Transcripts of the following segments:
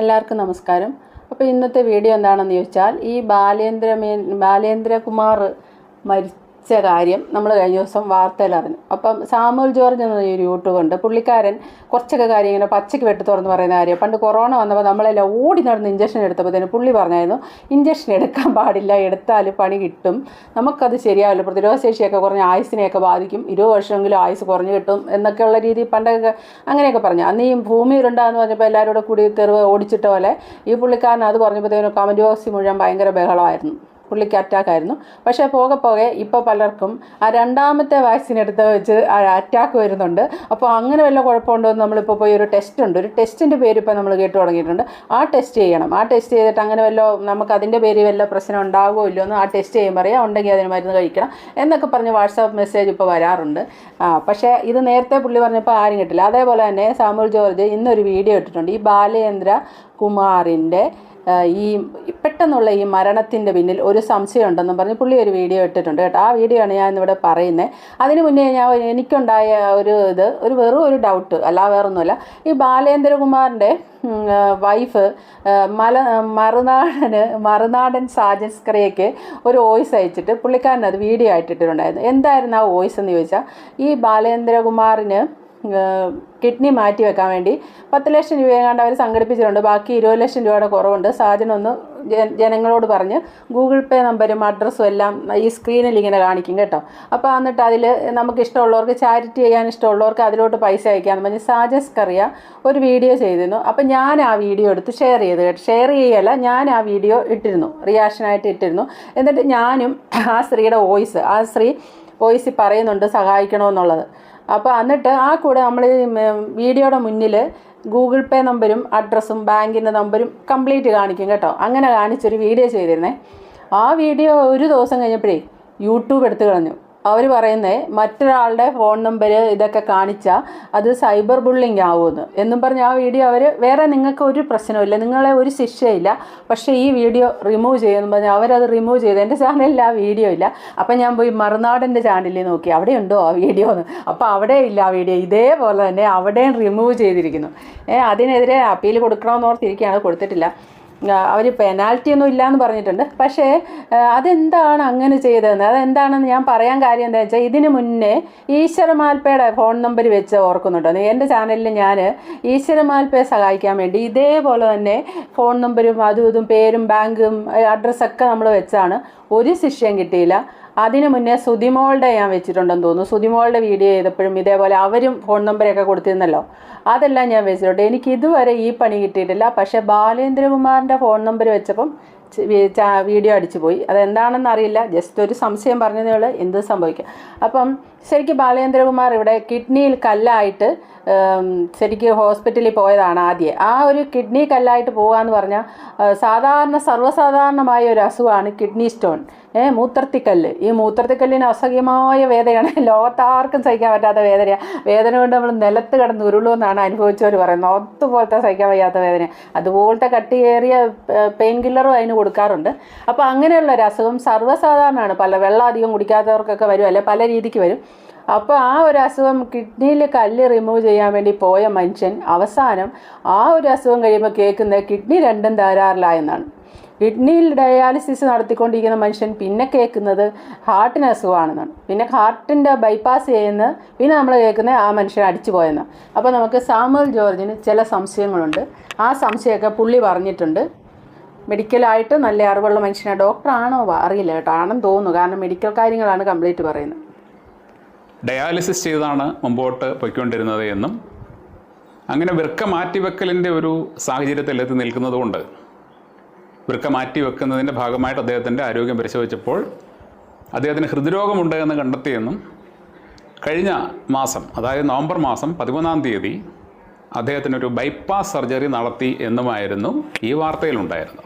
എല്ലാവർക്കും നമസ്കാരം. അപ്പോൾ ഇന്നത്തെ വീഡിയോ എന്താണെന്ന് ചോദിച്ചാൽ ഈ ബാലേന്ദ്ര ബാലേന്ദ്രകുമാർ ബാലേന്ദ്രകുമാർ മരിച്ച കാര്യം നമ്മൾ കഴിഞ്ഞ ദിവസം വാർത്തയിൽ അറിഞ്ഞു. അപ്പം സാമുൽ ജോർജ് എന്ന ഒരു യൂട്യൂബ് ഉണ്ട്. പുള്ളിക്കാരൻ കുറച്ചൊക്കെ കാര്യം ഇങ്ങനെ പച്ചയ്ക്ക് വെട്ടി തുറന്ന് പറയുന്ന കാര്യം. പണ്ട് കൊറോണ വന്നപ്പോൾ നമ്മളെല്ലാം ഓടി നടന്ന് ഇഞ്ചക്ഷൻ എടുത്തപ്പോഴത്തേന് പുള്ളി പറഞ്ഞായിരുന്നു ഇഞ്ചക്ഷൻ എടുക്കാൻ പാടില്ല എടുത്താൽ പണി കിട്ടും. നമുക്കത് ശരിയാവില്ല. പ്രതിരോധശേഷിയൊക്കെ കുറഞ്ഞ ആയുസിനെയൊക്കെ ബാധിക്കും. ഇരുപത് വർഷമെങ്കിലും ആയുസ് കുറഞ്ഞു കിട്ടും എന്നൊക്കെയുള്ള രീതി പണ്ടൊക്കെ അങ്ങനെയൊക്കെ പറഞ്ഞു. അന്ന് ഈ ഭൂമി ഉരുണ്ടാന്ന് പറഞ്ഞപ്പോൾ എല്ലാവരും കൂടെ കൂടി തെറിവ് ഓടിച്ചിട്ട പോലെ ഈ പുള്ളിക്കാരൻ അത് പറഞ്ഞപ്പോഴത്തേനും കമന്റ് ബോക്സിൽ മുഴുവൻ ഭയങ്കര ബഹളമായിരുന്നു. പുള്ളിക്ക് അറ്റാക്കായിരുന്നു പക്ഷേ പോകെ പോകെ ഇപ്പോൾ പലർക്കും ആ രണ്ടാമത്തെ വാക്സിൻ എടുത്ത് വെച്ച് അറ്റാക്ക് വരുന്നുണ്ട്. അപ്പോൾ അങ്ങനെ വല്ല കുഴപ്പമുണ്ടോ എന്ന് നമ്മളിപ്പോൾ പോയി ഒരു ടെസ്റ്റ് ഉണ്ട്. ഒരു ടെസ്റ്റിന്റെ പേര് ഇപ്പോൾ നമ്മൾ കേട്ട് തുടങ്ങിയിട്ടുണ്ട്. ആ ടെസ്റ്റ് ചെയ്യണം. ആ ടെസ്റ്റ് ചെയ്തിട്ട് അങ്ങനെ വല്ല നമുക്ക് അതിന്റെ പേര് വല്ല പ്രശ്നം ഉണ്ടാകുമോ ഇല്ലയോ എന്ന് ആ ടെസ്റ്റ് ചെയ്യുമ്പോൾ അറിയാം. ഉണ്ടെങ്കിൽ അതിന് മരുന്ന് കഴിക്കണം എന്നൊക്കെ പറഞ്ഞ് വാട്സാപ്പ് മെസ്സേജ് ഇപ്പോൾ വരാറുണ്ട്. ആ പക്ഷേ ഇത് നേരത്തെ പുള്ളി പറഞ്ഞപ്പോൾ ആരും കിട്ടില്ല. അതേപോലെ തന്നെ സാമുൽ ജോർജ് ഇന്നൊരു വീഡിയോ ഇട്ടിട്ടുണ്ട്. ഈ ബാലേന്ദ്ര കുമാറിന്റെ ഈ പെട്ടെന്നുള്ള ഈ മരണത്തിന്റെ പിന്നിൽ ഒരു സംശയം ഉണ്ടെന്നും പറഞ്ഞ് പുള്ളി ഒരു വീഡിയോ ഇട്ടിട്ടുണ്ട് കേട്ടോ. ആ വീഡിയോ ആണ് ഞാൻ ഇവിടെ പറയുന്നത് അതിന് മുന്നേ ഞാൻ എനിക്കുണ്ടായ ഒരു ഇത് ഒരു വെറും ഒരു ഡൗട്ട് അല്ല വേറൊന്നുമല്ല. ഈ ബാലേന്ദ്രകുമാറിന്റെ വൈഫ് മല മറുനാടന് മറുനാടൻ സാജസ്ക്രയ്ക്ക് ഒരു വോയിസ് അയച്ചിട്ട് പുള്ളിക്കാരൻ അത് വീഡിയോ ആയിട്ടിട്ടുണ്ടായിരുന്നു എന്തായിരുന്നു ആ വോയിസ് എന്ന് ചോദിച്ചാൽ ഈ ബാലേന്ദ്രകുമാറിന് കിഡ്നി മാറ്റി വെക്കാൻ വേണ്ടി പത്ത് ലക്ഷം രൂപ കണ്ട് അവർ സംഘടിപ്പിച്ചിട്ടുണ്ട്. ബാക്കി ഇരുപത് ലക്ഷം രൂപയുടെ കുറവുണ്ട്. സാജനൊന്ന് ജനങ്ങളോട് പറഞ്ഞ് ഗൂഗിൾ പേ നമ്പരും അഡ്രസ്സും എല്ലാം ഈ സ്ക്രീനിൽ ഇങ്ങനെ കാണിക്കും കേട്ടോ. അപ്പോൾ എന്നിട്ട് അതിൽ നമുക്ക് ഇഷ്ടമുള്ളവർക്ക് ചാരിറ്റി ചെയ്യാൻ ഇഷ്ടമുള്ളവർക്ക് അതിലോട്ട് പൈസ അയക്കാമെന്ന് പറഞ്ഞ് സാജസ് കറിയ ഒരു വീഡിയോ ചെയ്തിരുന്നു. അപ്പോൾ ഞാൻ ആ വീഡിയോ എടുത്ത് ഷെയർ ചെയ്ത് കേട്ടോ. ഷെയർ ചെയ്യല്ല ഞാൻ ആ വീഡിയോ ഇട്ടിരുന്നു. റിയാക്ഷനായിട്ട് ഇട്ടിരുന്നു. എന്നിട്ട് ഞാനും ആ സ്ത്രീയുടെ വോയിസ് ആ സ്ത്രീ വോയിസിൽ പറയുന്നുണ്ട് സഹായിക്കണമെന്നുള്ളത്. അപ്പോൾ എന്നിട്ട് ആ കൂടെ നമ്മൾ വീഡിയോയുടെ മുന്നിൽ ഗൂഗിൾ പേ നമ്പരും അഡ്രസ്സും ബാങ്കിന്റെ നമ്പരും കംപ്ലീറ്റ് കാണിക്കും കേട്ടോ. അങ്ങനെ കാണിച്ചൊരു വീഡിയോ ചെയ്തിരുന്നേ. ആ വീഡിയോ ഒരു ദിവസം കഴിഞ്ഞപ്പോഴേ യൂട്യൂബ് എടുത്തു കളഞ്ഞു. അവർ പറയുന്നത് മറ്റൊരാളുടെ ഫോൺ നമ്പർ ഇതൊക്കെ കാണിച്ചാൽ അത് സൈബർ ബുള്ളിങ് ആവുമെന്ന് എന്നും പറഞ്ഞ് ആ വീഡിയോ അവർ വേറെ നിങ്ങൾക്ക് ഒരു പ്രശ്നമില്ല നിങ്ങളെ ഒരു ശിക്ഷയില്ല. പക്ഷേ ഈ വീഡിയോ റിമൂവ് ചെയ്യുമെന്ന് പറഞ്ഞാൽ അവരത് റിമൂവ് ചെയ്തു എന്റെ ചാനലിൽ ആ വീഡിയോ ഇല്ല. അപ്പം ഞാൻ പോയി മറുനാടന്റെ ചാനലിൽ നോക്കി അവിടെ ഉണ്ടോ ആ വീഡിയോ എന്ന്? അപ്പോൾ അവിടെ ഇല്ല ആ വീഡിയോ ഇതേപോലെ തന്നെ അവിടെയും റിമൂവ് ചെയ്തിരിക്കുന്നു. അതിനെതിരെ അപ്പീൽ കൊടുക്കണമെന്ന് ഓർത്തിരിക്കുകയാണ് കൊടുത്തിട്ടില്ല. അവർ പെനാൽറ്റി ഒന്നും ഇല്ലയെന്ന് പറഞ്ഞിട്ടുണ്ട്. പക്ഷേ അതെന്താണ് അങ്ങനെ ചെയ്തതെന്ന് അതെന്താണെന്ന് ഞാൻ പറയാൻ കാര്യം എന്താ വെച്ചാൽ ഇതിന് മുന്നേ ഈശ്വരമാൽപ്പയുടെ ഫോൺ നമ്പർ വെച്ച് ഓർക്കുന്നുണ്ടോ? എന്റെ ചാനലിൽ ഞാൻ ഈശ്വരമാൽപ്പയെ സഹായിക്കാൻ വേണ്ടി ഇതേപോലെ തന്നെ ഫോൺ നമ്പരും അതും ഇതും പേരും ബാങ്കും അഡ്രസ്സൊക്കെ നമ്മൾ വെച്ചാണ്. ഒരു ശിഷ്യം കിട്ടിയില്ല. അതിന് മുന്നേ സുതിമോളുടെ ഞാൻ വെച്ചിട്ടുണ്ടെന്ന് തോന്നുന്നു. സുതിമോളുടെ വീഡിയോ ചെയ്തപ്പോഴും ഇതേപോലെ അവരും ഫോൺ നമ്പറൊക്കെ കൊടുത്തിരുന്നല്ലോ. അതെല്ലാം ഞാൻ വെച്ചിട്ടുണ്ട്. എനിക്ക് ഇതുവരെ ഈ പണി കിട്ടിയിട്ടില്ല. പക്ഷേ ബാലേന്ദ്രകുമാറിന്റെ ഫോൺ നമ്പർ വെച്ചപ്പം വീഡിയോ അടിച്ചു പോയി. അതെന്താണെന്ന് അറിയില്ല. ജസ്റ്റ് ഒരു സംശയം പറഞ്ഞതേ ഉള്ളൂ. എന്ത് സംഭവിക്കും? അപ്പം ശരിക്കും ബാലേന്ദ്രകുമാർ ഇവിടെ കിഡ്നിയിൽ കല്ലായിട്ട് ശരിക്കും ഹോസ്പിറ്റലിൽ പോയതാണ് ആദ്യം. ആ ഒരു കിഡ്നി കല്ലായിട്ട് പോകാന്ന് പറഞ്ഞാൽ സാധാരണ സർവസാധാരണമായ ഒരു അസുഖമാണ് കിഡ്നി സ്റ്റോൺ. ഏ മൂത്രത്തിക്കല്ല്. ഈ മൂത്രത്തിക്കല്ലിന് അസഹ്യമായ വേദനയാണ്. ലോകത്താർക്കും സഹിക്കാൻ പറ്റാത്ത വേദനയാണ് വേദന കൊണ്ട് നമ്മൾ നിലത്ത് കിടന്ന് ഉരുളുമെന്നാണ് അനുഭവിച്ചവർ പറയുന്നത്. ഒത്തുപോലത്തെ സഹിക്കാൻ വയ്യാത്ത വേദന അതുപോലത്തെ കട്ടിയേറിയ പെയിൻ കില്ലറും അതിന് കൊടുക്കാറുണ്ട്. അപ്പോൾ അങ്ങനെയുള്ള ഒരു അസുഖം സർവസാധാരണമാണ്. പല വെള്ളം അധികം കുടിക്കാത്തവർക്കൊക്കെ വരും അല്ലെ പല രീതിക്ക് വരും. അപ്പോൾ ആ ഒരു അസുഖം കിഡ്നിയിൽ കല്ല് റിമൂവ് ചെയ്യാൻ വേണ്ടി പോയ മനുഷ്യൻ അവസാനം ആ ഒരു അസുഖം കഴിയുമ്പോൾ കേൾക്കുന്നത് കിഡ്നി രണ്ടും തകരാറിലായെന്നാണ് കിഡ്നിയിൽ ഡയാലിസിസ് നടത്തിക്കൊണ്ടിരിക്കുന്ന മനുഷ്യൻ പിന്നെ കേൾക്കുന്നത് ഹാർട്ടിന് അസുഖമാണെന്നാണ്. പിന്നെ ഹാർട്ടിന്റെ ബൈപ്പാസ് ചെയ്യുന്ന പിന്നെ നമ്മൾ കേൾക്കുന്നത് ആ മനുഷ്യൻ അടിച്ചു പോയെന്നാണ്. അപ്പോൾ നമുക്ക് സാമുവൽ ജോർജിന് ചില സംശയങ്ങളുണ്ട്. ആ സംശയമൊക്കെ പുള്ളി പറഞ്ഞിട്ടുണ്ട്. മെഡിക്കലായിട്ട് നല്ല അറിവുള്ള മനുഷ്യനാണ് ഡോക്ടറാണോ അറിയില്ല കേട്ടോ. ആണെന്ന് തോന്നുന്നു. കാരണം മെഡിക്കൽ കാര്യങ്ങളാണ് കംപ്ലീറ്റ് പറയുന്നത്. ഡയാലിസിസ് ചെയ്താണ് മുമ്പോട്ട് പോയിക്കൊണ്ടിരുന്നത് എന്നും അങ്ങനെ വൃക്ക മാറ്റിവെക്കലിന്റെ ഒരു സാഹചര്യത്തിൽ എത്തി നിൽക്കുന്നതുകൊണ്ട് വൃക്ക മാറ്റിവെക്കുന്നതിന്റെ ഭാഗമായിട്ട് അദ്ദേഹത്തിന്റെ ആരോഗ്യം പരിശോധിച്ചപ്പോൾ അദ്ദേഹത്തിന് ഹൃദ്രോഗമുണ്ട് എന്ന് കണ്ടെത്തിയെന്നും കഴിഞ്ഞ മാസം അതായത് നവംബർ മാസം പതിമൂന്നാം തീയതി അദ്ദേഹത്തിനൊരു ബൈപ്പാസ് സർജറി നടത്തി എന്നുമായിരുന്നു ഈ വാർത്തയിലുണ്ടായിരുന്നത്.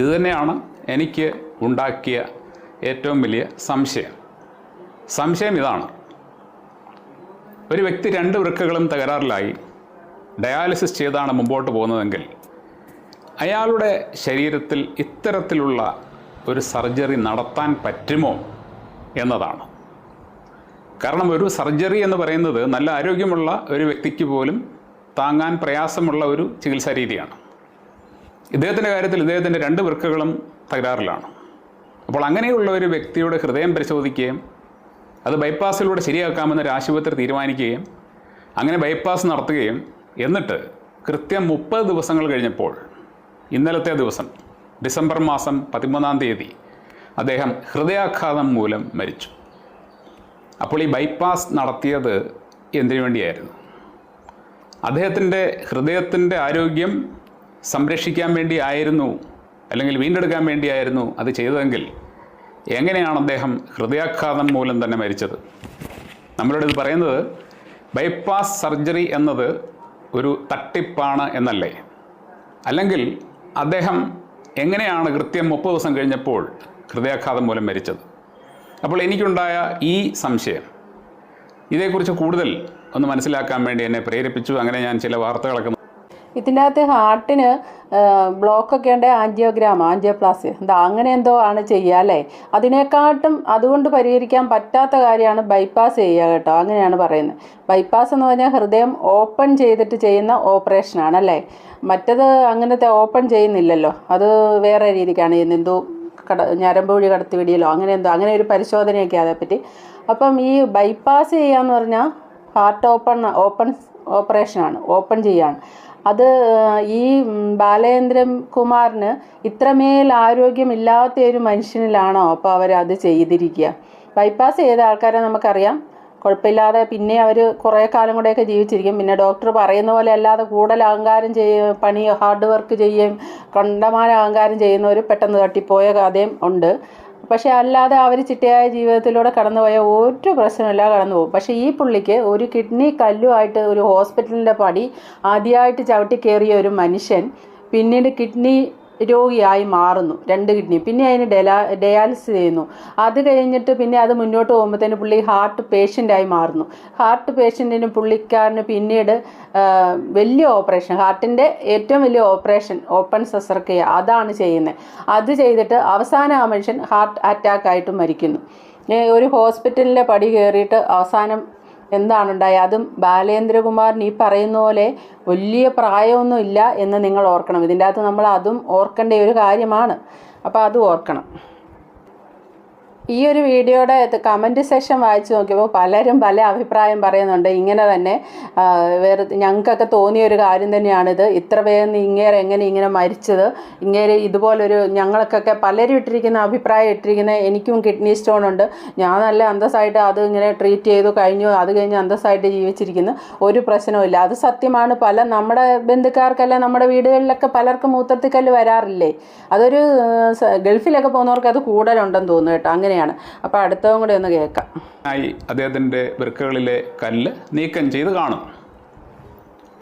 ഇതുതന്നെയാണ് എനിക്ക് ഉണ്ടാക്കിയ ഏറ്റവും വലിയ സംശയം. സംശയം ഇതാണ്. ഒരു വ്യക്തി രണ്ട് വൃക്കകളും തകരാറിലായി ഡയാലിസിസ് ചെയ്താണ് മുമ്പോട്ട് പോകുന്നതെങ്കിൽ അയാളുടെ ശരീരത്തിൽ ഇത്തരത്തിലുള്ള ഒരു സർജറി നടത്താൻ പറ്റുമോ എന്നതാണ്. കാരണം ഒരു സർജറി എന്ന് പറയുന്നത് നല്ല ആരോഗ്യമുള്ള ഒരു വ്യക്തിക്ക് പോലും താങ്ങാൻ പ്രയാസമുള്ള ഒരു ചികിത്സാ രീതിയാണ്. ഇദ്ദേഹത്തിന്റെ കാര്യത്തിൽ ഇദ്ദേഹത്തിന്റെ രണ്ട് വൃക്കകളും തകരാറിലാണ്. അപ്പോൾ അങ്ങനെയുള്ള ഒരു വ്യക്തിയുടെ ഹൃദയം പരിശോധിക്കുകയും അത് ബൈപ്പാസിലൂടെ ശരിയാക്കാമെന്ന് ഒരു ആശുപത്രി തീരുമാനിക്കുകയും അങ്ങനെ ബൈപ്പാസ് നടത്തുകയും എന്നിട്ട് കൃത്യം മുപ്പത് ദിവസങ്ങൾ കഴിഞ്ഞപ്പോൾ ഇന്നലത്തെ ദിവസം ഡിസംബർ മാസം പതിമൂന്നാം തീയതി അദ്ദേഹം ഹൃദയാഘാതം മൂലം മരിച്ചു. അപ്പോൾ ഈ ബൈപ്പാസ് നടത്തിയത് എന്തിനു വേണ്ടിയായിരുന്നു? അദ്ദേഹത്തിന്റെ ഹൃദയത്തിന്റെ ആരോഗ്യം സംരക്ഷിക്കാൻ വേണ്ടി ആയിരുന്നു അല്ലെങ്കിൽ വീണ്ടെടുക്കാൻ വേണ്ടിയായിരുന്നു അത് ചെയ്തതെങ്കിൽ എങ്ങനെയാണ് അദ്ദേഹം ഹൃദയാഘാതം മൂലം തന്നെ മരിച്ചത്? നമ്മളോട് ഇത് പറയുന്നത് ബൈപ്പാസ് സർജറി എന്നത് ഒരു തട്ടിപ്പാണ് എന്നല്ലേ? അല്ലെങ്കിൽ അദ്ദേഹം എങ്ങനെയാണ് കൃത്യം മുപ്പത് ദിവസം കഴിഞ്ഞപ്പോൾ ഹൃദയാഘാതം മൂലം മരിച്ചത്? അപ്പോൾ എനിക്കുണ്ടായ ഈ സംശയം. ഇതേക്കുറിച്ച് കൂടുതൽ ഒന്ന് മനസ്സിലാക്കാൻ വേണ്ടി എന്നെ പ്രേരിപ്പിച്ചു. അങ്ങനെ ഞാൻ ചില വാർത്തകളൊക്കെ ഇതിന്റെ അകത്ത് ഹാർട്ടിന് ബ്ലോക്കൊക്കെ ഉണ്ട് ആൻജിയോഗ്രാം ആൻജിയോപ്ലാസ് എന്താ അങ്ങനെ എന്തോ ആണ് ചെയ്യുക അല്ലേ? അതിനെക്കാട്ടും അതുകൊണ്ട് പരിഹരിക്കാൻ പറ്റാത്ത കാര്യമാണ് ബൈപ്പാസ് ചെയ്യുക കേട്ടോ. അങ്ങനെയാണ് പറയുന്നത്. ബൈപ്പാസ് എന്ന് പറഞ്ഞാൽ ഹൃദയം ഓപ്പൺ ചെയ്തിട്ട് ചെയ്യുന്ന ഓപ്പറേഷനാണ് അല്ലേ? മറ്റത് അങ്ങനത്തെ ഓപ്പൺ ചെയ്യുന്നില്ലല്ലോ. അത് വേറെ രീതിക്കാണ് ചെയ്യുന്നത്. എന്തോ കട ഞരമ്പ് വഴി കടത്തി വിടിയല്ലോ അങ്ങനെ എന്തോ അങ്ങനെ ഒരു പരിശോധനയൊക്കെ അതേപ്പറ്റി അപ്പം ഈ ബൈപ്പാസ് ചെയ്യുക ചെയ്യാന്ന് പറഞ്ഞാൽ ഹാർട്ട് ഓപ്പൺ ഓപ്പൺ ഓപ്പറേഷനാണ് ഓപ്പൺ ചെയ്യാണ് അത് ഈ ബാലേന്ദ്രൻ കുമാറിന് ഇത്രമേൽ ആരോഗ്യമില്ലാത്ത ഒരു മനുഷ്യനിലാണോ അപ്പോൾ അവരത് ചെയ്തിരിക്കുക. ബൈപ്പാസ് ചെയ്ത ആൾക്കാരെ നമുക്കറിയാം. കുഴപ്പമില്ലാതെ പിന്നെ അവർ കുറേ കാലം കൂടെയൊക്കെ ജീവിച്ചിരിക്കും. പിന്നെ ഡോക്ടർ പറയുന്ന പോലെ അല്ലാതെ കൂടുതൽ അഹങ്കാരം ചെയ്യും പണി ഹാർഡ് വർക്ക് ചെയ്യും കണ്ടമാന അഹങ്കാരം ചെയ്യുന്നവർ പെട്ടെന്ന് തട്ടിപ്പോയ കഥയും ഉണ്ട്. പക്ഷേ അല്ലാതെ അവർ ചിട്ടയായ ജീവിതത്തിലൂടെ കടന്നുപോയ ഒരു പ്രശ്നമില്ല കടന്നു പോകും പക്ഷേ ഈ പുള്ളിക്ക് ഒരു കിഡ്നി കല്ലുമായിട്ട് ഒരു ഹോസ്പിറ്റലിന്റെ പടി ആദ്യമായിട്ട് ചവിട്ടി കയറിയ ഒരു മനുഷ്യൻ പിന്നീട് കിഡ്നി രോഗിയായി മാറുന്നു. രണ്ട് കിഡ്നി പിന്നെ അതിന് ഡെലാ ഡയാലിസിസ് ചെയ്യുന്നു. അത് കഴിഞ്ഞിട്ട് പിന്നെ അത് മുന്നോട്ട് പോകുമ്പോഴത്തേന് പുള്ളി ഹാർട്ട് പേഷ്യന്റായി മാറുന്നു. ഹാർട്ട് പേഷ്യന്റിന് പുള്ളിക്കാരന് പിന്നീട് വലിയ ഓപ്പറേഷൻ ഹാർട്ടിന്റെ ഏറ്റവും വലിയ ഓപ്പറേഷൻ ഓപ്പൺ ശസ്ത്രക്രിയ അതാണ് ചെയ്യുന്നത്. അത് ചെയ്തിട്ട് അവസാനം ആ മനുഷ്യൻ ഹാർട്ട് അറ്റാക്ക് ആയിട്ട് മരിക്കുന്നു. ഒരു ഹോസ്പിറ്റലിന്റെ പടി കയറിയിട്ട് അവസാനം എന്താണ് ഉണ്ടായത് അതും ബാലേന്ദ്രകുമാറിന് ഈ പറയുന്ന പോലെ വലിയ പ്രായമൊന്നും ഇല്ല എന്ന് നിങ്ങൾ ഓർക്കണം. ഇതിന്റെ അകത്ത് നമ്മൾ അതും ഓർക്കേണ്ട ഒരു കാര്യമാണ്. അപ്പോൾ അത് ഓർക്കണം. ഈ ഒരു വീഡിയോയുടെ കമന്റ് സെക്ഷൻ വായിച്ചു നോക്കിയപ്പോൾ പലരും പല അഭിപ്രായം പറയുന്നുണ്ട്. ഇങ്ങനെ തന്നെ വേറെ ഞങ്ങൾക്കൊക്കെ തോന്നിയ ഒരു കാര്യം തന്നെയാണിത്. ഇത്ര വേഗം ഇങ്ങേരെ എങ്ങനെ ഇങ്ങനെ മരിച്ചത്? ഇങ്ങേരെ ഇതുപോലൊരു ഞങ്ങൾക്കൊക്കെ പലരും ഇട്ടിരിക്കുന്ന അഭിപ്രായം ഇട്ടിരിക്കുന്ന എനിക്കും കിഡ്നി സ്റ്റോൺ ഉണ്ട്. ഞാൻ നല്ല അന്തസ്സായിട്ട് അത് ഇങ്ങനെ ട്രീറ്റ് ചെയ്തു കഴിഞ്ഞു അത് കഴിഞ്ഞ് അന്തസ്സായിട്ട് ജീവിച്ചിരിക്കുന്നു. ഒരു പ്രശ്നവുമില്ല അത് സത്യമാണ്. പല നമ്മുടെ ബന്ധുക്കാർക്കല്ല നമ്മുടെ വീടുകളിലൊക്കെ പലർക്കും മൂത്രത്തിക്കല്ല് വരാറില്ലേ? അതൊരു ഗൾഫിലൊക്കെ പോകുന്നവർക്ക് അത് കൂടുതലുണ്ടെന്ന് തോന്നുന്നു കേട്ടോ. അങ്ങനെയാണ്. അപ്പോൾ അടുത്തതും കൂടെ ഒന്ന് കേൾക്കാം. ആയി വൃക്കകളിലെ കല്ല് നീക്കം ചെയ്ത് കാണും.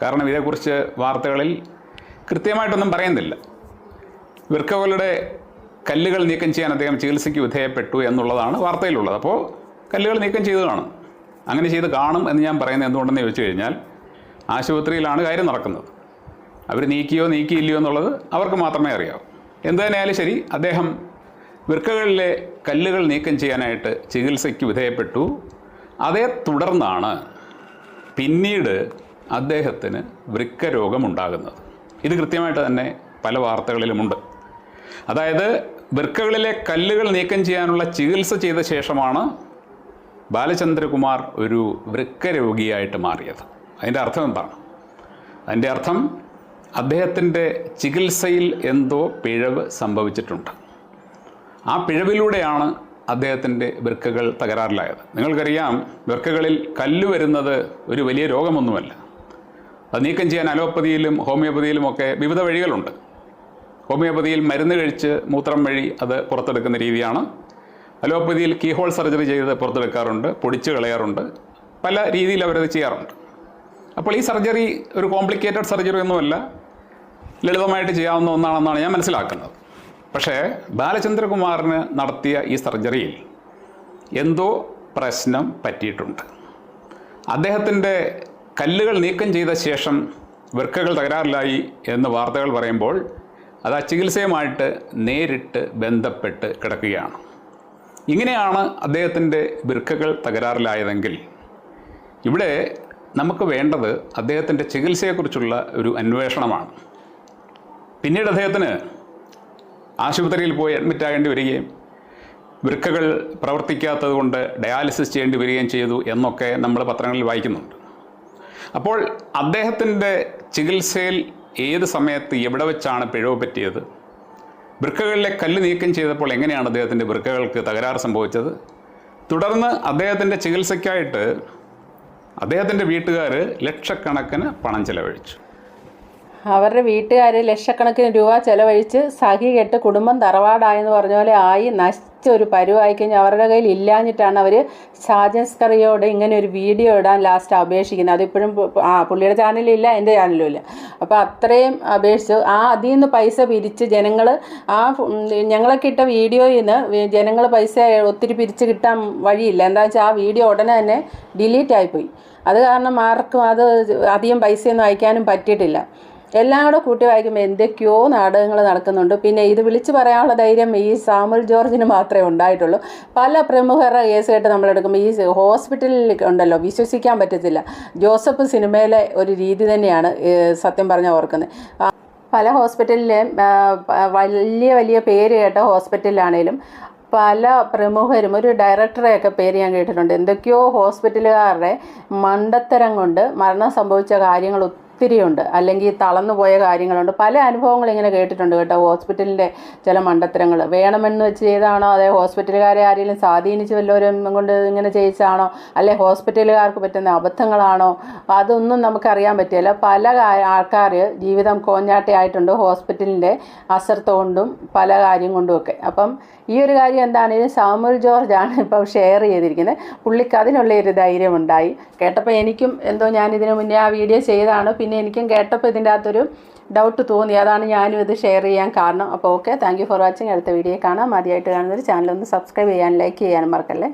കാരണം ഇതേക്കുറിച്ച് വാർത്തകളിൽ കൃത്യമായിട്ടൊന്നും പറയുന്നില്ല. വൃക്കകളുടെ കല്ലുകൾ നീക്കം ചെയ്യാൻ അദ്ദേഹം ചികിത്സയ്ക്ക് വിധേയപ്പെട്ടു എന്നുള്ളതാണ് വാർത്തയിലുള്ളത്. അപ്പോൾ കല്ലുകൾ നീക്കം ചെയ്ത് കാണും. അങ്ങനെ ചെയ്ത് കാണും എന്ന് ഞാൻ പറയുന്നത് എന്തുകൊണ്ടെന്ന് ചോദിച്ചു കഴിഞ്ഞാൽ ആശുപത്രിയിലാണ് കാര്യം നടക്കുന്നത്. അവർ നീക്കിയോ നീക്കിയില്ലയോ എന്നുള്ളത് അവർക്ക് മാത്രമേ അറിയാവൂ. എന്തു തന്നെയായാലും ശരി അദ്ദേഹം വൃക്കകളിലെ കല്ലുകൾ നീക്കം ചെയ്യാനായിട്ട് ചികിത്സയ്ക്ക് വിധേയപ്പെട്ടു. അതേ തുടർന്നാണ് പിന്നീട് അദ്ദേഹത്തിന് വൃക്ക രോഗമുണ്ടാകുന്നത് ഇത് കൃത്യമായിട്ട് തന്നെ പല വാർത്തകളിലുമുണ്ട്. അതായത് വൃക്കകളിലെ കല്ലുകൾ നീക്കം ചെയ്യാനുള്ള ചികിത്സ ചെയ്ത ശേഷമാണ് ബാലചന്ദ്രകുമാർ ഒരു വൃക്കരോഗിയായിട്ട് മാറിയത്. അതിന്റെ അർത്ഥം എന്താണ്? അതിന്റെ അർത്ഥം അദ്ദേഹത്തിന്റെ ചികിത്സയിൽ എന്തോ പിഴവ് സംഭവിച്ചിട്ടുണ്ട്. ആ പിഴവിലൂടെയാണ് അദ്ദേഹത്തിന്റെ വൃക്കകൾ തകരാറിലായത്. നിങ്ങൾക്കറിയാം വൃക്കകളിൽ കല്ല് വരുന്നത് ഒരു വലിയ രോഗമൊന്നുമല്ല. അത് നീക്കം ചെയ്യാൻ അലോപ്പതിയിലും ഹോമിയോപ്പതിയിലും ഒക്കെ വിവിധ വഴികളുണ്ട്. ഹോമിയോപ്പതിയിൽ മരുന്ന് കഴിച്ച് മൂത്രം വഴി അത് പുറത്തെടുക്കുന്ന രീതിയാണ്. അലോപ്പതിയിൽ കീഹോൾ സർജറി ചെയ്ത് പുറത്തെടുക്കാറുണ്ട് പൊടിച്ച് കളയാറുണ്ട് പല രീതിയിൽ അവരത് ചെയ്യാറുണ്ട്. അപ്പോൾ ഈ സർജറി ഒരു കോംപ്ലിക്കേറ്റഡ് സർജറി ഒന്നുമല്ല ലളിതമായിട്ട് ചെയ്യാവുന്ന ഒന്നാണെന്നാണ് ഞാൻ മനസ്സിലാക്കുന്നത്. പക്ഷേ ബാലചന്ദ്രകുമാറിന് നടത്തിയ ഈ സർജറിയിൽ എന്തോ പ്രശ്നം പറ്റിയിട്ടുണ്ട്. അദ്ദേഹത്തിന്റെ കല്ലുകൾ നീക്കം ചെയ്ത ശേഷം വൃക്കകൾ തകരാറിലായി എന്ന് വാർത്തകൾ പറയുമ്പോൾ അത് ആ ചികിത്സയുമായിട്ട് നേരിട്ട് ബന്ധപ്പെട്ട് കിടക്കുകയാണ്. ഇങ്ങനെയാണ് അദ്ദേഹത്തിന്റെ വൃക്കകൾ തകരാറിലായതെങ്കിൽ ഇവിടെ നമുക്ക് വേണ്ടത് അദ്ദേഹത്തിന്റെ ചികിത്സയെക്കുറിച്ചുള്ള ഒരു അന്വേഷണമാണ്. പിന്നീട് അദ്ദേഹത്തിന് ആശുപത്രിയിൽ പോയി അഡ്മിറ്റ് ആകേണ്ടി വരികയും വൃക്കകൾ പ്രവർത്തിക്കാത്തത് കൊണ്ട് ഡയാലിസിസ് ചെയ്യേണ്ടി വരികയും ചെയ്തു എന്നൊക്കെ നമ്മൾ പത്രങ്ങളിൽ വായിക്കുന്നുണ്ട്. അപ്പോൾ അദ്ദേഹത്തിന്റെ ചികിത്സയിൽ ഏത് സമയത്ത് എവിടെ വെച്ചാണ് പിഴവ് പറ്റിയത്? വൃക്കകളിലെ കല്ല് നീക്കം ചെയ്തപ്പോൾ എങ്ങനെയാണ് അദ്ദേഹത്തിന്റെ വൃക്കകൾക്ക് തകരാറ് സംഭവിച്ചത്? തുടർന്ന് അദ്ദേഹത്തിന്റെ ചികിത്സയ്ക്കായിട്ട് അദ്ദേഹത്തിന്റെ വീട്ടുകാർ ലക്ഷക്കണക്കിന് പണം ചെലവഴിച്ചു. അവരുടെ വീട്ടുകാർ ലക്ഷക്കണക്കിന് രൂപ ചെലവഴിച്ച് സഖി കെട്ട് കുടുംബം തറവാടായെന്ന് പറഞ്ഞ പോലെ ആയി നശിച്ച ഒരു പരുവായി കഴിഞ്ഞാൽ അവരുടെ കയ്യിൽ ഇല്ലാഞ്ഞിട്ടാണ് അവർ ഷാജൻസ്കറിയോട് ഇങ്ങനെ ഒരു വീഡിയോ ഇടാൻ ലാസ്റ്റ് അപേക്ഷിക്കുന്നത്. അതിപ്പോഴും ആ പുള്ളിയുടെ ചാനലില്ല എന്റെ ചാനലും ഇല്ല. അപ്പോൾ അത്രയും അപേക്ഷിച്ചു ആ അതിൽ നിന്ന് പൈസ പിരിച്ച് ജനങ്ങൾ ആ ഞങ്ങളൊക്കെ ഇട്ട വീഡിയോയിൽ നിന്ന് ജനങ്ങൾ പൈസ ഒത്തിരി പിരിച്ച് കിട്ടാൻ വഴിയില്ല. എന്താ വെച്ചാൽ ആ വീഡിയോ ഉടനെ തന്നെ ഡിലീറ്റ് ആയിപ്പോയി. അത് കാരണം ആർക്കും അത് അധികം പൈസയൊന്നും അയക്കാനും പറ്റിയിട്ടില്ല. എല്ലാം കൂടെ കൂട്ടി വായിക്കുമ്പോൾ എന്തൊക്കെയോ നാടകങ്ങൾ നടക്കുന്നുണ്ട്. പിന്നെ ഇത് വിളിച്ചു പറയാനുള്ള ധൈര്യം ഈ സാമുൽ ജോർജിന് മാത്രമേ ഉണ്ടായിട്ടുള്ളൂ. പല പ്രമുഖരുടെ കേസ് കേട്ട് നമ്മളെടുക്കുമ്പോൾ ഈ ഹോസ്പിറ്റലിൽ ഉണ്ടല്ലോ വിശ്വസിക്കാൻ പറ്റത്തില്ല. ജോസഫ് സിനിമയിലെ ഒരു രീതി തന്നെയാണ് സത്യം പറഞ്ഞാൽ ഓർക്കുന്നത് പല ഹോസ്പിറ്റലിലെയും വലിയ വലിയ പേര് കേട്ട ഹോസ്പിറ്റലിലാണേലും പല പ്രമുഖരും ഒരു ഡയറക്ടറെയൊക്കെ പേര് ഞാൻ കേട്ടിട്ടുണ്ട്. എന്തൊക്കെയോ ഹോസ്പിറ്റലുകാരുടെ മണ്ടത്തരം കൊണ്ട് മരണം സംഭവിച്ച കാര്യങ്ങൾ ഒത്തിരിയുണ്ട്. അല്ലെങ്കിൽ തളർന്നു പോയ കാര്യങ്ങളുണ്ട്. പല അനുഭവങ്ങൾ ഇങ്ങനെ കേട്ടിട്ടുണ്ട് കേട്ടോ. ഹോസ്പിറ്റലിന്റെ ചില മണ്ടത്തരങ്ങൾ. വേണമെന്ന് വെച്ച് ചെയ്താണോ? അതേ ഹോസ്പിറ്റലുകാരെ ആരെങ്കിലും സ്വാധീനിച്ച് വല്ലവരും കൊണ്ട് ഇങ്ങനെ ചെയ്യിച്ചാണോ? അല്ലെ ഹോസ്പിറ്റലുകാർക്ക് പറ്റുന്ന അബദ്ധങ്ങളാണോ? അതൊന്നും നമുക്കറിയാൻ പറ്റില്ല. പല ആൾക്കാർ ജീവിതം കോഞ്ഞാട്ടയായിട്ടുണ്ട് ഹോസ്പിറ്റലിന്റെ അശ്രദ്ധ കൊണ്ടും പല കാര്യം കൊണ്ടുമൊക്കെ. അപ്പം ഈ ഒരു കാര്യം എന്താണെങ്കിലും സാമുൽ ജോർജ് ആണ് ഇപ്പം ഷെയർ ചെയ്തിരിക്കുന്നത്. പുള്ളിക്ക് അതിനുള്ള ഒരു ധൈര്യമുണ്ടായി. കേട്ടപ്പോൾ എനിക്കും എന്തോ ഞാൻ ഇതിനു മുന്നേ ആ വീഡിയോ ചെയ്തതാണ്. പിന്നെ എനിക്കും കേട്ടപ്പോൾ ഇതിന്റെ അകത്തൊരു ഡൗട്ട് തോന്നി. അതാണ് ഞാനും ഇത് ഷെയർ ചെയ്യാൻ കാരണം. അപ്പോൾ ഓക്കെ താങ്ക് ഫോർ വാച്ചിങ് അടുത്ത വീഡിയോ കാണാം. ആദ്യമായിട്ട് കാണുന്നൊരു ചാനൽ ഒന്ന് സബ്സ്ക്രൈബ് ചെയ്യാൻ ലൈക്ക് ചെയ്യാനും മറക്കല്ലേ?